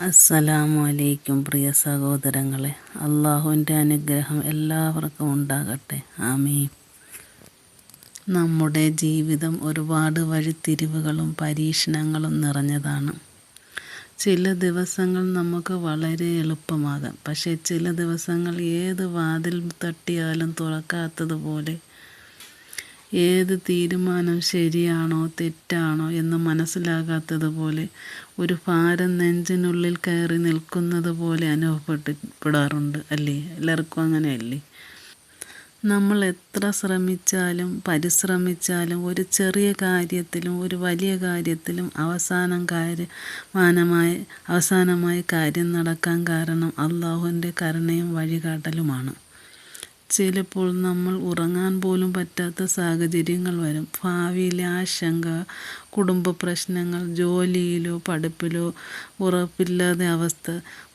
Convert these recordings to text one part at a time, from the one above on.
അസ്സലാമു അലൈക്കും പ്രിയ സഹോദരങ്ങളെ. അള്ളാഹുവിന്റെ അനുഗ്രഹം എല്ലാവർക്കും ഉണ്ടാകട്ടെ. ആമീൻ. നമ്മുടെ ജീവിതം ഒരുപാട് വഴിത്തിരിവുകളും പരീക്ഷണങ്ങളും നിറഞ്ഞതാണ്. ചില ദിവസങ്ങൾ നമുക്ക് വളരെ എളുപ്പമാകാം. പക്ഷേ ചില ദിവസങ്ങൾ ഏത് വാതിൽ തട്ടിയാലും തുറക്കാത്തതുപോലെ ഏത് തീരുമാനം ശരിയാണോ തെറ്റാണോ എന്ന് മനസ്സിലാകാത്തതുപോലെ ഒരു ഭാരം നെഞ്ചിനുള്ളിൽ കയറി നിൽക്കുന്നത് പോലെ അനുഭവപ്പെട്ടപ്പെടാറുണ്ട് അല്ലേ? എല്ലാവർക്കും അങ്ങനെയല്ലേ? നമ്മൾ എത്ര ശ്രമിച്ചാലും പരിശ്രമിച്ചാലും ഒരു ചെറിയ കാര്യത്തിലും ഒരു വലിയ കാര്യത്തിലും അവസാനം കാര്യമാനമായി അവസാനമായി കാര്യം നടക്കാൻ കാരണം അള്ളാഹുവിന്റെ കരുണയും വഴികാട്ടലുമാണ്. ചിലപ്പോൾ നമ്മൾ ഉറങ്ങാൻ പോലും പറ്റാത്ത സാഹചര്യങ്ങൾ വരും. ഭാവിയിലെ ആശങ്ക കുടുംബ പ്രശ്നങ്ങൾ ജോലിയിലോ പഠിപ്പിലോ ഉറപ്പില്ലാതെ അവസ്ഥ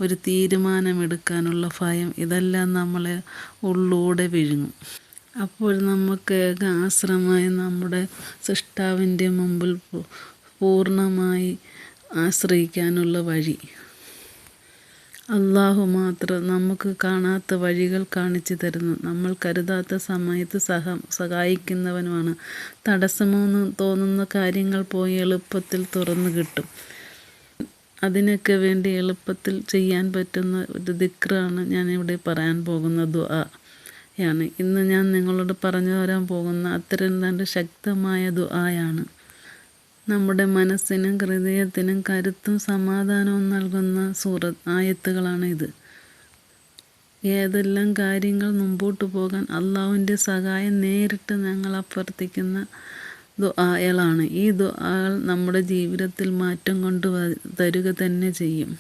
ഒരു തീരുമാനമെടുക്കാനുള്ള ഭയം ഇതെല്ലാം നമ്മളെ ഉള്ളൂടെ വിഴുങ്ങും. അപ്പോൾ നമുക്ക് ആശ്രമമായി നമ്മുടെ സൃഷ്ടാവിന്റെ മുമ്പിൽ പൂർണമായി ആശ്രയിക്കാനുള്ള വഴി അള്ളാഹു മാത്രം നമുക്ക് കാണാത്ത വഴികൾ കാണിച്ചു തരുന്നു. നമ്മൾ കരുതാത്ത സമയത്ത് സഹ സഹായിക്കുന്നവനുമാണ്. തടസ്സമെന്ന് തോന്നുന്ന കാര്യങ്ങൾ പോയി എളുപ്പത്തിൽ തുറന്നു കിട്ടും. അതിനൊക്കെ വേണ്ടി എളുപ്പത്തിൽ ചെയ്യാൻ പറ്റുന്ന ഒരു ദിക്റാണ് ഞാനിവിടെ പറയാൻ പോകുന്ന ദുആ. ഇന്ന് ഞാൻ നിങ്ങളോട് പറഞ്ഞു തരാൻ പോകുന്ന അത്തരം രണ്ട് ശക്തമായ ദുആയാണ്. നമ്മുടെ മനസ്സിനും ഹൃദയത്തിനും കരുത്തും സമാധാനവും നൽകുന്ന സൂറത്ത് ആയത്തുകളാണ് ഇത് ഏതെല്ലാം കാര്യങ്ങൾ മുമ്പോട്ട് പോകാൻ അള്ളാഹുവിന്റെ സഹായം നേരിട്ട് ഞങ്ങൾ അഭ്യർത്ഥിക്കുന്ന ദുആകളാണ്. ഈ ദുആകൾ നമ്മുടെ ജീവിതത്തിൽ മാറ്റം കൊണ്ട് തരുക തന്നെ ചെയ്യും.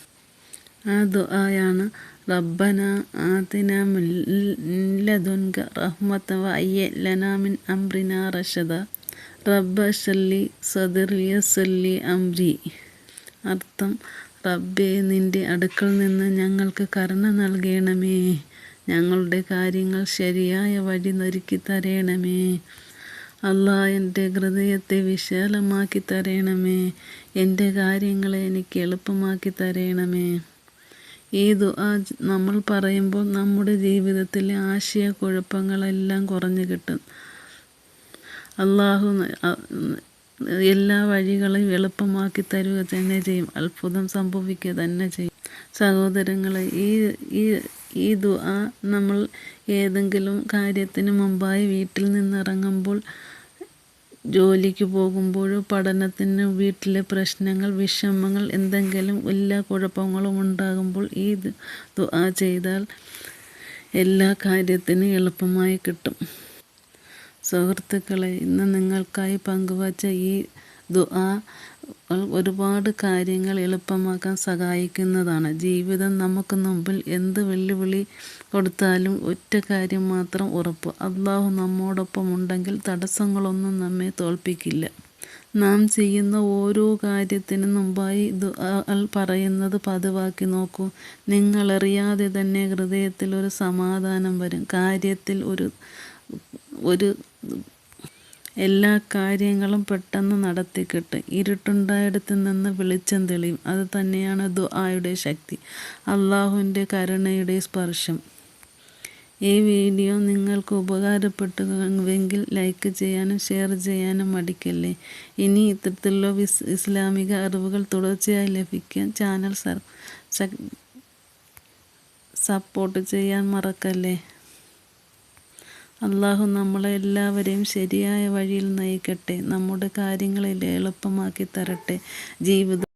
ആ ദുആയാണ് റബ്ബന ആതിന ലതുൻക റഹ്മത്ത വയ്യ ലനാമിൻ അംറിന റഷദ റബ്ബ ഷല്ലി സദറിയസല്ലി അംരി. അർത്ഥം റബ്ബെ നിന്റെ അടുക്കൽ നിന്ന് ഞങ്ങൾക്ക് കരുണ നൽകണമേ. ഞങ്ങളുടെ കാര്യങ്ങൾ ശരിയായ വഴി നൊരുക്കി തരേണമേ. അള്ളാ എന്റെ ഹൃദയത്തെ വിശാലമാക്കി തരേണമേ. എന്റെ കാര്യങ്ങളെ എനിക്ക് എളുപ്പമാക്കി തരേണമേ. ഈ ദുആ നമ്മൾ പറയുമ്പോൾ നമ്മുടെ ജീവിതത്തിലെ ആശയക്കുഴപ്പങ്ങളെല്ലാം കുറഞ്ഞു കിട്ടും. അള്ളാഹു എല്ലാ വഴികളെയും എളുപ്പമാക്കി തരുക തന്നെ ചെയ്യും. അത്ഭുതം സംഭവിക്കുക തന്നെ ചെയ്യും. സഹോദരങ്ങളെ ഈ ഈ ഈ ദുആ നമ്മൾ ഏതെങ്കിലും കാര്യത്തിന് മുമ്പായി വീട്ടിൽ നിന്നിറങ്ങുമ്പോൾ ജോലിക്ക് പോകുമ്പോഴോ പഠനത്തിന് വീട്ടിലെ പ്രശ്നങ്ങൾ വിഷമങ്ങൾ എന്തെങ്കിലും എല്ലാ കുഴപ്പങ്ങളും ഉണ്ടാകുമ്പോൾ ഈ ദുആ ചെയ്താൽ എല്ലാ കാര്യത്തിനും എളുപ്പമായി കിട്ടും. സുഹൃത്തുക്കളെ ഇന്ന് നിങ്ങൾക്കായി പങ്കുവച്ച ഈ ദുആ ഒരുപാട് കാര്യങ്ങൾ എളുപ്പമാക്കാൻ സഹായിക്കുന്നതാണ്. ജീവിതം നമുക്ക് മുമ്പിൽ എന്ത് വെല്ലുവിളി കൊടുത്താലും ഒറ്റ കാര്യം മാത്രം ഉറപ്പ്. അള്ളാഹു നമ്മോടൊപ്പം ഉണ്ടെങ്കിൽ തടസ്സങ്ങളൊന്നും നമ്മെ തോൽപ്പിക്കില്ല. നാം ചെയ്യുന്ന ഓരോ കാര്യത്തിനും മുമ്പായി പറയുന്നത് പതിവാക്കി നോക്കൂ. നിങ്ങളറിയാതെ തന്നെ ഹൃദയത്തിൽ ഒരു സമാധാനം വരും. കാര്യത്തിൽ ഒരു ഒരു എല്ലാ കാര്യങ്ങളും പെട്ടെന്ന് നടത്തിക്കിട്ട് ഇരുട്ടുണ്ടായിടത്ത് നിന്ന് വെളിച്ചം തെളിയും. അത് തന്നെയാണ് ദുആയുടെ ശക്തി. അള്ളാഹുവിന്റെ കരുണയുടെ സ്പർശം. ഈ വീഡിയോ നിങ്ങൾക്ക് ഉപകാരപ്പെട്ടുവെങ്കിൽ ലൈക്ക് ചെയ്യാനും ഷെയർ ചെയ്യാനും മടിക്കല്ലേ? ഇനി ഇത്തരത്തിലുള്ള വിസ് ഇസ്ലാമിക അറിവുകൾ തുടർച്ചയായി ലഭിക്കാൻ ചാനൽ സർ സപ്പോർട്ട് ചെയ്യാൻ മറക്കല്ലേ? അള്ളാഹു നമ്മളെ എല്ലാവരെയും ശരിയായ വഴിയിൽ നയിക്കട്ടെ. നമ്മുടെ കാര്യങ്ങളിൽ എളുപ്പമാക്കി തരട്ടെ. ജീവിതം